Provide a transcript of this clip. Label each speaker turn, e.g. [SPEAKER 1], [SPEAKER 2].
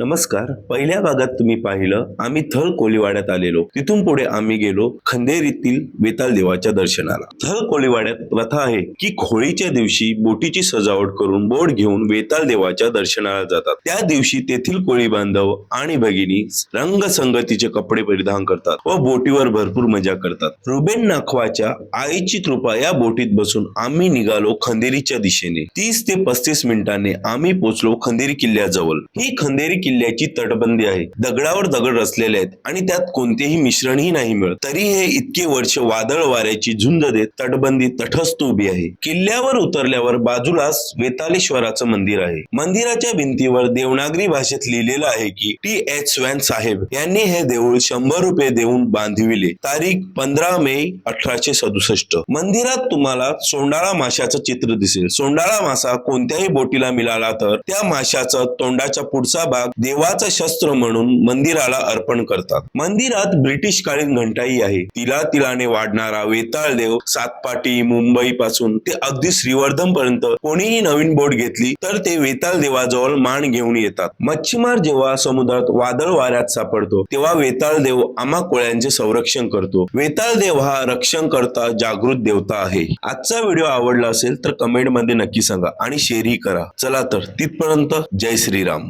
[SPEAKER 1] नमस्कार. पहिल्या भागात तुम्ही पाहिलं आम्ही थळ कोळीवाड्यात आलेलो. तिथून पुढे आम्ही गेलो खंदेरीतील वेताल देवाच्या दर्शनाला. थळ कोळीवाड्यात प्रथा आहे की होळीच्या दिवशी बोटीची सजावट करून बोट घेऊन वेताल देवाच्या दर्शनाला जातात. त्या दिवशी तेथील कोळी बांधव आणि भगिनी रंगसंगतीचे कपडे परिधान करतात व बोटीवर भरपूर मजा करतात. रुबेन नाखवाच्या आईची कृपा या बोटीत बसून आम्ही निघालो खंदेरीच्या दिशेने. तीस ते पस्तीस मिनिटांनी आम्ही पोचलो खंदेरी किल्ल्याजवळ. ही खंदेरी किल्ल्याची तटबंदी आहे. दगडावर दगड रचलेले आहेत आणि त्यात कोणतेही मिश्रणही नाही मिळत. तरी हे इतके वर्ष वादळ वाऱ्याची झुंज देत तटबंदी तटस्थ उभी आहे. किल्ल्यावर उतरल्यावर बाजूलाच वेतालेश्वराचं मंदिर आहे. मंदिराच्या भिंतीवर देवनागरी भाषेत लिहिलेलं आहे की टी. एच. स्वॅन साहेब यांनी हे देऊळ शंभर रुपये देऊन बांधविले. तारीख पंधरा मे अठराशे सदुसष्ट. मंदिरात तुम्हाला सोंडाळा माशाचं चित्र दिसेल. सोंडाळा मासा कोणत्याही बोटीला मिळाला तर त्या माशाचा तोंडाचा पुढचा भाग देवाचं शस्त्र म्हणून मंदिराला अर्पण करतात. मंदिरात ब्रिटिश कालीन घंटाई आहे. तिला तिलाने वाढणारा वेताळ देव सातपाटी मुंबई पासून ते अगदी श्रीवर्धन पर्यंत कोणीही नवीन बोट घेतली तर ते वेताळ देवाजवळ मान घेऊन येतात. मच्छीमार जेव्हा समुद्रात वादळ वाऱ्यात सापडतो तेव्हा वेताळ देव आम्हा कोळ्यांचे संरक्षण करतो. वेताळ देव हा रक्षण करता जागृत देवता आहे. आजचा व्हिडिओ आवडला असेल तर कमेंटमध्ये नक्की सांगा आणि शेअरही करा. चला तर तिथपर्यंत जय श्रीराम.